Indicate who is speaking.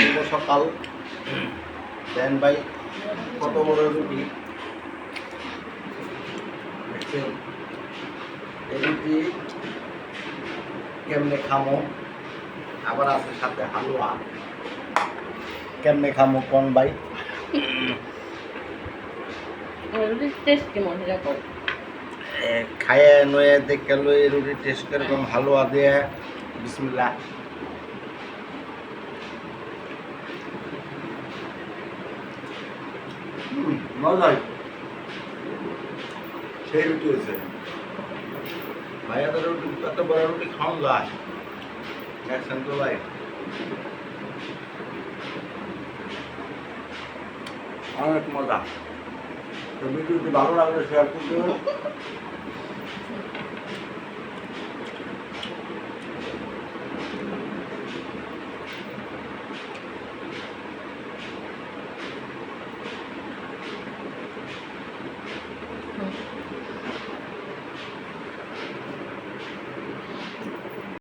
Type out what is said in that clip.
Speaker 1: শুভ সকাল। দেন ভাই কত বড় রুটি রুটি কেমনে খামো? আবার আছে সাথে হালুয়া। কেমনে খামো কোন ভাই? খায়ে নয়ে দেখে লই রুটি টেস্ট কীরকম? হালুয়া দিয়ে। বিসমিল্লাহ। মজাই সেই রুটি হয়েছে। ভাইয়াদের রুটি, এত বড় রুটি খাওয়ান যায় দেখছেন তো ভাই অনেক মজা। তো ভিডিওটি ভালো লাগলে শেয়ার করতে